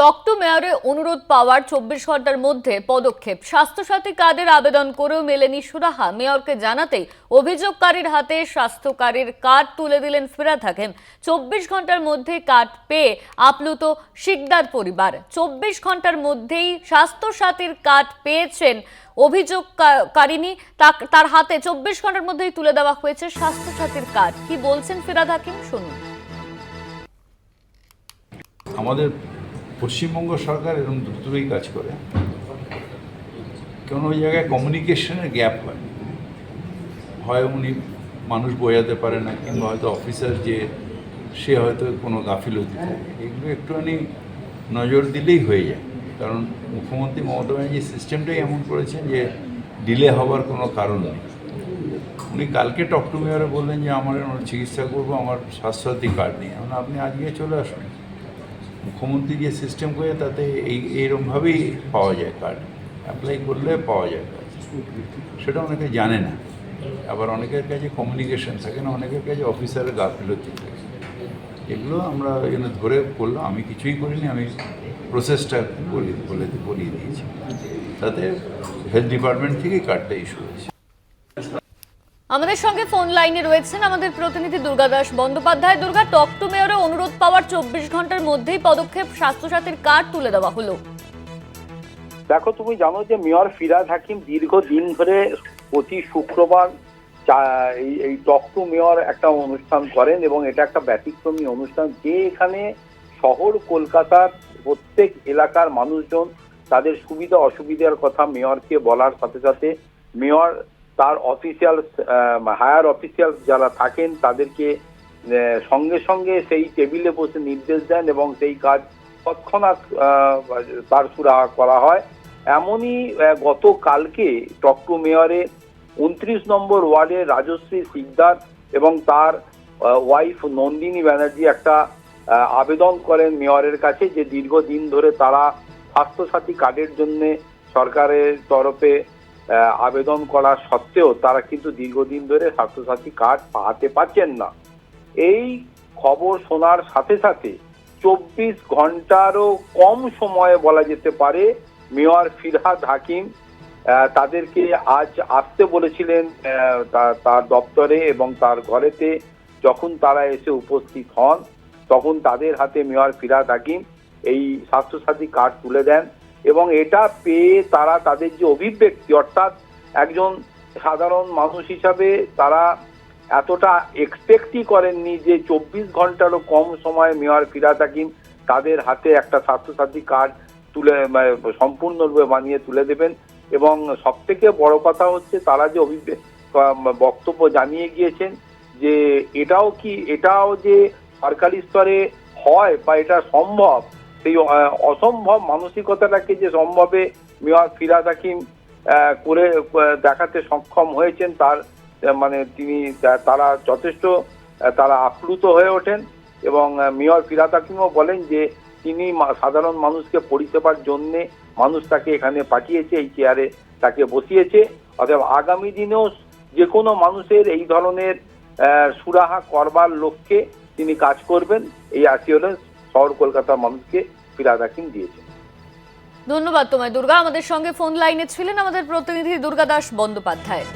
টকটু মেয়রে অনুরোধ পাওয়ার চব্বিশ ঘণ্টার মধ্যে পদক্ষেপ। স্বাস্থ্যসাথী কার্ডের আবেদন করেও মেলেনি সুরাহা। মেয়রকে জানাতেই অভিযোগকারীর হাতে স্বাস্থ্যকারীর কার্ড তুলে দিলেন ফিরাদ হাকিম। চব্বিশ ঘণ্টার মধ্যে কার্ড পেয়ে আপ্লুত শিকদার পরিবার। চব্বিশ ঘণ্টার মধ্যেই স্বাস্থ্যসাথীর কার্ড পেয়েছেন অভিযোগকারিনী তার হাতে চব্বিশ ঘণ্টার মধ্যেই তুলে দেওয়া হয়েছে স্বাস্থ্যসাথীর কার্ড। কি বলছেন ফিরাদ হাকিম? শুনুন। আমাদের পশ্চিমবঙ্গ সরকার এরকম দ্রুতই কাজ করে কারণ ওই জায়গায় কমিউনিকেশনের গ্যাপ হয়। হয় উনি মানুষ বোঝাতে পারে না কিংবা হয়তো অফিসার যে সে হয়তো কোনো গাফিলতি থাকে। এগুলো একটুখানি নজর দিলেই হয়ে যায়। কারণ মুখ্যমন্ত্রী মমতা ব্যানার্জি সিস্টেমটাই এমন করেছেন যে ডিলে হওয়ার কোনো কারণ নেই। উনি কালকে টক টু মেয়রে বললেন যে আমার আমার চিকিৎসা করব আমার স্বাস্থ্যসাথী কার্ড নেই। এখন আপনি আজকে চলে আসুন। মুখ্যমন্ত্রী যে সিস্টেম করে তাতে এই, এইরকমভাবেই পাওয়া যায় কার্ড অ্যাপ্লাই করলে পাওয়া যায় কার্ড সেটা অনেকে জানে না। আবার অনেকের কাছে কমিউনিকেশন থাকে না, অনেকের কাছে অফিসারের গাফিলতি থাকে। এগুলো আমরা এখানে ধরে করলাম আমি কিছুই করিনি, আমি প্রসেসটা করি বলে করিয়ে দিয়েছি। তাতে হেলথ ডিপার্টমেন্ট থেকেই কার্ডটা ইস্যু হয়েছে। আমাদের সঙ্গে ফোন লাইনে রয়েছেন আমাদের প্রতিনিধি দুর্গাদাস বন্দ্যোপাধ্যায়। দুর্গা, টক টু মেয়রে অনুরোধ পাওয়ার চব্বিশ ঘণ্টার মধ্যেই পদক্ষেপ স্বাস্থ্যসাথীর কার্ড তুলে দেওয়া হলো। দেখো, তুমি জানো যে মেয়র ফিরাদ হাকিম দীর্ঘদিন ধরে প্রতি শুক্রবার এই টক টু মেয়র একটা অনুষ্ঠান করেন এবং এটা একটা ব্যতিক্রমী অনুষ্ঠান। যে এখানে শহর, কলকাতার প্রত্যেক এলাকার মানুষজন তাদের সুবিধা অসুবিধার কথা মেয়রকে বলার সাথে সাথে মেয়র তার অফিসিয়াল হায়ার অফিসিয়াল যারা থাকেন তাদেরকে সঙ্গে সঙ্গে সেই টেবিলে বসে নির্দেশ দেন এবং সেই কাজ তৎক্ষণাৎ তার সুরাহা করা হয়। এমনই গতকালকে টকটু মেয়রে উনত্রিশ নম্বর ওয়ার্ডে রাজশ্রী সিকদার এবং তার ওয়াইফ নন্দিনী ব্যানার্জি একটা আবেদন করেন মেয়রের কাছে যে দীর্ঘদিন ধরে তারা স্বাস্থ্যসাথী কার্ডের জন্য সরকারের তরফে আবেদন করা সত্ত্বেও তারা কিন্তু দীর্ঘদিন ধরে স্বাস্থ্যসাথী কার্ড পাহাতে পারছেন না। এই খবর শোনার সাথে সাথে চব্বিশ ঘন্টারও কম সময়ে বলা যেতে পারে মেয়র ফিরহাদ হাকিম তাদেরকে আজ আসতে বলেছিলেন তার দপ্তরে এবং তার ঘরেতে যখন তারা এসে উপস্থিত হন, তখন তাদের হাতে মেয়র ফিরহাদ হাকিম এই স্বাস্থ্যসাথী কার্ড তুলে দেন। এবং এটা পেয়ে তারা তাদের যে অভিব্যক্তি, অর্থাৎ একজন সাধারণ মানুষ হিসাবে তারা এতটা এক্সপেক্টই করেননি যে চব্বিশ ঘন্টারও কম সময় মেয়র ফিরাদ হাকিম তাদের হাতে একটা স্বাস্থ্যসাথী কার্ড তুলে মানে সম্পূর্ণরূপে বানিয়ে তুলে দেবেন। এবং সব থেকে বড় কথা হচ্ছে তারা যে বক্তব্য জানিয়ে গিয়েছেন যে এটাও কি, এটাও যে সরকারি স্তরে হয় বা এটা সম্ভব সেই অসম্ভব মানসিকতাটাকে যে সম্ভবে মেয়র ফিরাদ হাকিম করে দেখাতে সক্ষম হয়েছেন, তার মানে তিনি তারা যথেষ্ট তারা আপ্লুত হয়ে ওঠেন এবং মেয়র ফিরাদ হাকিমও বলেন যে তিনি সাধারণ মানুষকে পরিষেবার জন্য মানুষ তাকে এখানে পাঠিয়েছে, এই চেয়ারে তাকে বসিয়েছে। অতএব আগামী দিনেও যে কোনো মানুষের এই ধরনের সুরাহা করবার লক্ষ্যে তিনি কাজ করবেন, এই অ্যাসিওরেন্স শহর কলকাতা মানুষকে ফিরাদ হাকিম দিয়েছেন ধন্যবাদ তোমায়। দুর্গা আমাদের সঙ্গে ফোন লাইনে ছিলেন। আমাদের প্রতিনিধি দুর্গাদাস বন্দ্যোপাধ্যায়।